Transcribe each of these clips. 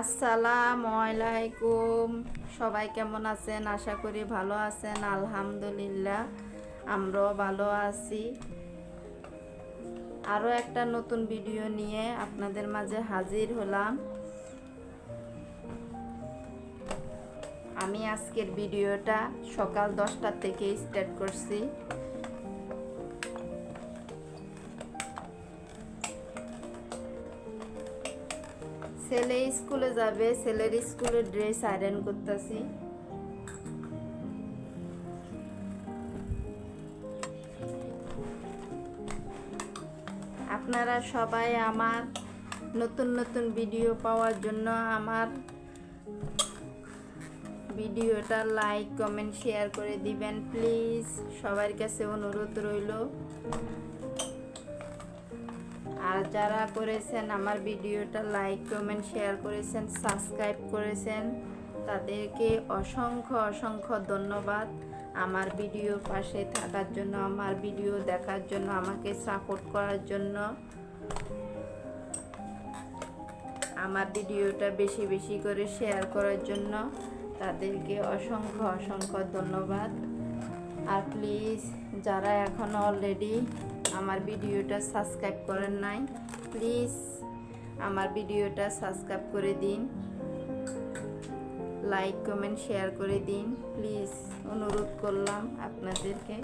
আসসালামু আলাইকুম সবাই কেমন আছেন? আশা করি ভালো আছেন, আলহামদুলিল্লাহ। আমরাও ভালো আছি। আরও একটা নতুন ভিডিও নিয়ে আপনাদের মাঝে হাজির হলাম। আমি আজকের ভিডিওটা সকাল দশটা থেকে স্টার্ট করছি। ছেলে স্কুলে যাবে, ছেলের স্কুলের ড্রেস আয়রন করতেছি। আপনারা সবাই আমার নতুন নতুন ভিডিও পাওয়ার জন্য আমার ভিডিওটা লাইক কমেন্ট শেয়ার করে দিবেন প্লিজ সবার কাছে অনুরোধ রইল। আর যারা করেছেন আমার ভিডিওটা লাইক, কমেন্ট, শেয়ার করেছেন, সাবস্ক্রাইব করেছেন, তাদেরকে অসংখ্য অসংখ্য ধন্যবাদ। আমার ভিডিও পাশে থাকার জন্য, আমার ভিডিও দেখার জন্য, আমাকে সাপোর্ট করার জন্য। আমার ভিডিওটা বেশি বেশি করে শেয়ার করার জন্য তাদেরকে অসংখ্য অসংখ্য ধন্যবাদ। আর প্লিজ, যারা এখনও অলরেডি আমার ভিডিওটা সাবস্ক্রাইব করেন নাই প্লিজ আমার ভিডিওটা সাবস্ক্রাইব করে দিন লাইক কমেন্ট শেয়ার করে দিন প্লিজ অনুরোধ করলাম আপনাদেরকে।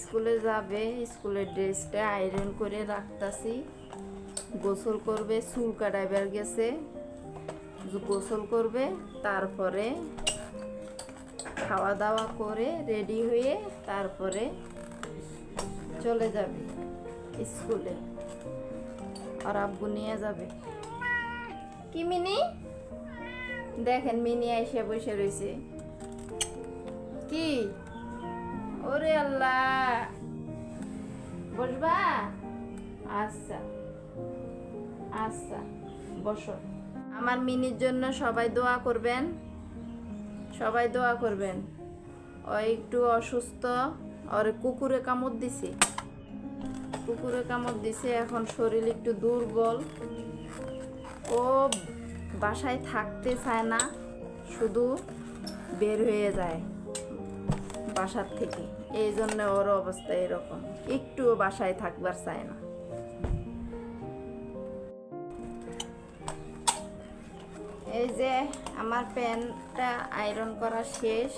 স্কুলে যাবে, স্কুলের ড্রেসটা আয়রন করে রাখতাছি। গোসল করবে, চুল কাটাইবার গেছে। গোসল করবে, তারপরে খাওয়া দাওয়া করে রেডি হয়ে তারপরে চলে যাবে স্কুলে। আর আব্বু নিয়ে যাবে। কি মিনি? দেখেন মিনি এসে বসে রয়েছে। কি? ওরে আল্লাহ। বসবা? আচ্ছা। আচ্ছা বসো। আমার মিনির জন্য সবাই দোয়া করবেন। সবাই দোয়া করবেন। ও একটু অসুস্থ, ওর কুকুরে কামড় দিছে। কুকুরে কামড় দিছে, এখন শরীর একটু দুর্বল। ও বাসায় থাকতে চায় না, শুধু বের হয়ে যায় বাসার থেকে। এই জন্য ওর অবস্থা এরকম। একটুও বাসায় থাকবার চায় না। এই যে আমার প্যান্টটা আয়রন করা শেষ।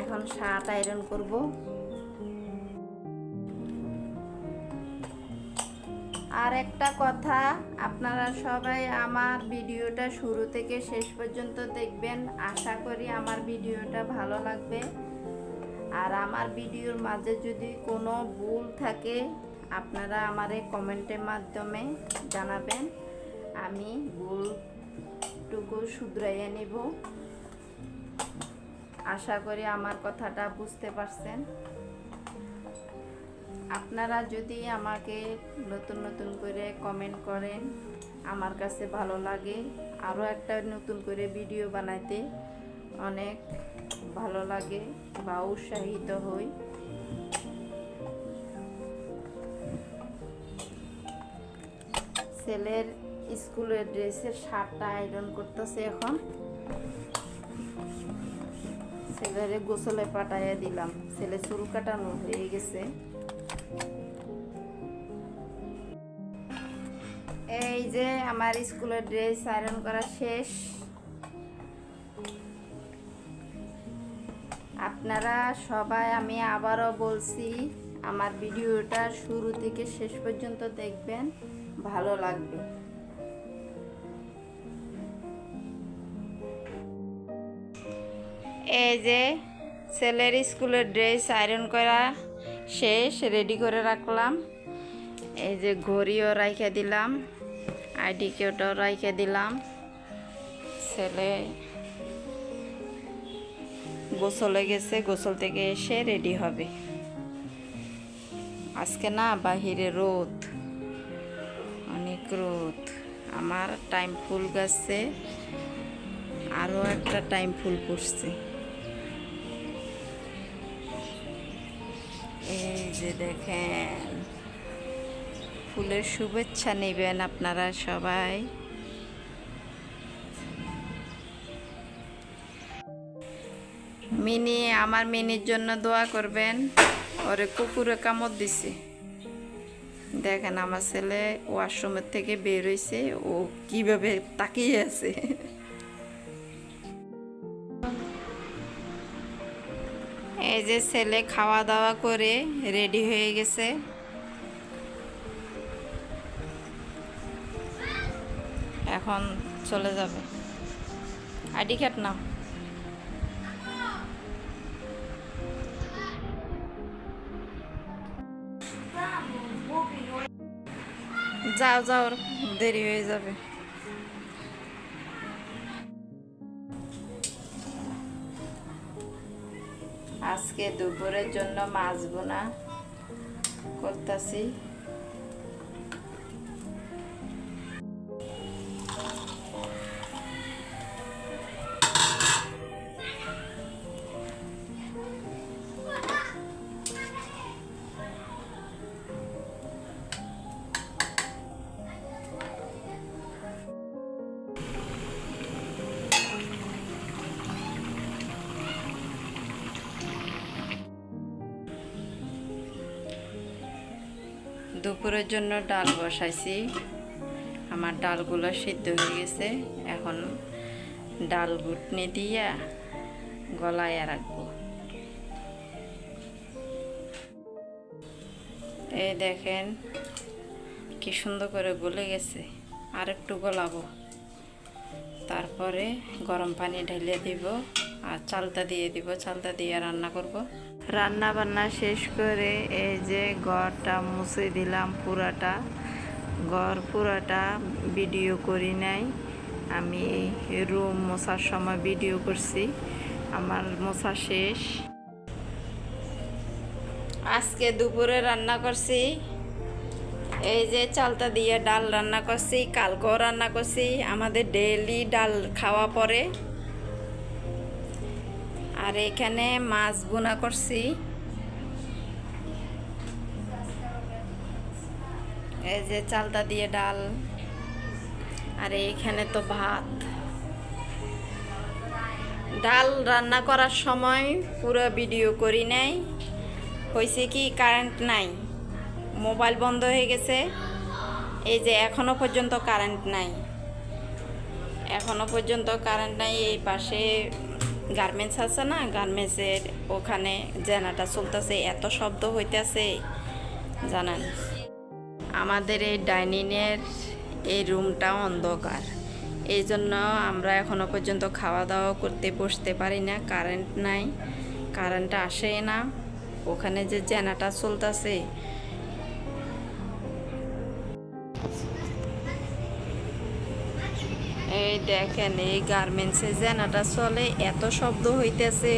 এখন শার্ট আয়রন করব। আর একটা কথা, আপনারা সবাই আমার ভিডিওটা শুরু থেকে শেষ পর্যন্ত দেখবেন। আশা করি আমার ভিডিওটা ভালো লাগবে। আর আমার ভিডিওর মাঝে যদি কোনো ভুল থাকে, আপনারা আমারে কমেন্টের মাধ্যমে জানাবেন। আমি ভুলটুকু শুধরাইয়া নিব। আশা করি আমার কথাটা বুঝতে পারছেন। আপনারা যদি আমাকে নতুন নতুন করে কমেন্ট করেন, আমার কাছে ভালো লাগে। আরও একটা নতুন করে ভিডিও বানাইতে অনেক ভালো লাগে বা উৎসাহিত হই। ছেলের স্কুলের ড্রেসের শার্টটা আয়রন করতেছে এখন। ছেলের গোসলে পাঠাইয়া দিলাম। ছেলে চুল কাটানো হয়ে গেছে। এই যে আমার স্কুলের ড্রেস আয়রন করা শেষ। আপনারা সবাই, আমি আবারও বলছি, আমার ভিডিওটা শুরু থেকে শেষ পর্যন্ত দেখবেন। ভালো লাগবে। এই যে, ছেলের স্কুলের ড্রেস আয়রন করা শেষ, রেডি করে রাখলাম। এই যে ঘড়িও রাইখে দিলাম, আইডি কেউটাও রাইখে দিলাম। ছেলে গোসলে গেছে, গোসল থেকে এসে রেডি হবে। আজকে না বাহিরে রোদ, অনেক রোদ। আমার টাইম ফুল গাছে, আরও একটা টাইম ফুল পড়ছে। এই যে দেখেন, ফুলের শুভেচ্ছা নেবেন আপনারা সবাই। মিনি, আমার মিনির জন্য দোয়া করবেন। ওরে কুকুরে কামড় দিছে। দেখেন আমার ছেলে ওয়াশরুমের থেকে বের হয়েছে ও কীভাবে তাকিয়ে আছে। যে ছেলে খাওয়া দাওয়া করে রেডি হয়ে গেছে। এখন চলে যাবে। আইডি কার্ড নাও। যাও যাও, দেরি হয়ে যাবে। আজকে দুপুরের জন্য মাছ বোনা করতেছি। দুপুরের জন্য ডাল বসাইছি। আমার ডালগুলো সিদ্ধ হয়ে গেছে। এখন ডাল ঘুটনি দিয়া গলায় রাখব। এই দেখেন কি সুন্দর করে গলে গেছে। আর একটু গলাবো। তারপরে গরম পানি ঢেলে দিব। আর চালটা দিয়ে দিব, চালটা দিয়ে রান্না করব। রান্না বান্না শেষ করে এই যে ঘরটা মুছে দিলাম পুরাটা। ঘর পুরাটা ভিডিও করি নাই। আমি রুম মোছার সময় ভিডিও করছি। আমার মোছা শেষ। আজকে দুপুরে রান্না করছি। এই যে চালটা দিয়ে ডাল রান্না করছি, কালকেও রান্না করছি। আমাদের ডেলি ডাল খাওয়া পরে। আর এখানে মাছ বোনা করছি। এই যে চালটা দিয়ে ডাল। আর এইখানে তো ভাত। ডাল রান্না করার সময় পুরো ভিডিও করি নাই। হয়েছে কি কারেন্ট নাই। মোবাইল বন্ধ হয়ে গেছে। এই যে এখনও পর্যন্ত কারেন্ট নাই। এখনও পর্যন্ত কারেন্ট নাই, এই পাশে গার্মেন্টস আছে না, গার্মেন্টসের ওখানে জেনাটা চলতেছে, এত শব্দ হইতেছে, জানেন? আমাদের এই ডাইনিংয়ের এই রুমটা অন্ধকার। এই জন্য আমরা এখনও পর্যন্ত খাওয়া দাওয়া করতে বসতে পারি না, কারেন্ট নাই, কারেন্টটা আসে না। ওখানে যে জেনাটা চলতেছে এই দেখেন, এই গার্মেন্টসে জেনাটা চলে, এত শব্দ হইতেছে।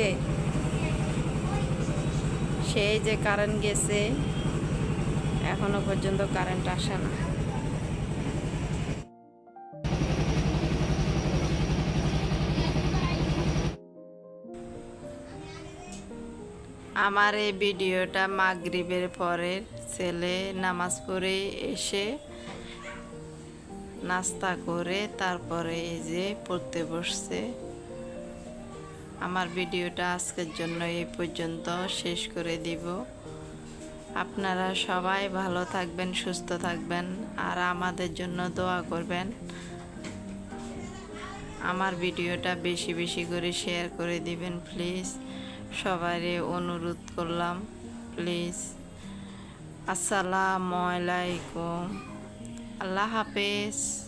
সেই যে কারেন্ট গেছে, এখনও পর্যন্ত কারেন্ট আসে না। আমার এই ভিডিওটা মাগরিবের পরে ছেলে নামাজ পড়ে এসে নাস্তা করে তারপরে এই যে পড়তে বসছে। আমার ভিডিওটা আজকের জন্য এই পর্যন্ত শেষ করে দিব। আপনারা সবাই ভালো থাকবেন, সুস্থ থাকবেন আর আমাদের জন্য দোয়া করবেন। আমার ভিডিওটা বেশি বেশি করে শেয়ার করে দিবেন, প্লিজ। সবাইরে অনুরোধ করলাম, প্লিজ। আসসালামু আলাইকুম। আল্লাহ হাফেজ।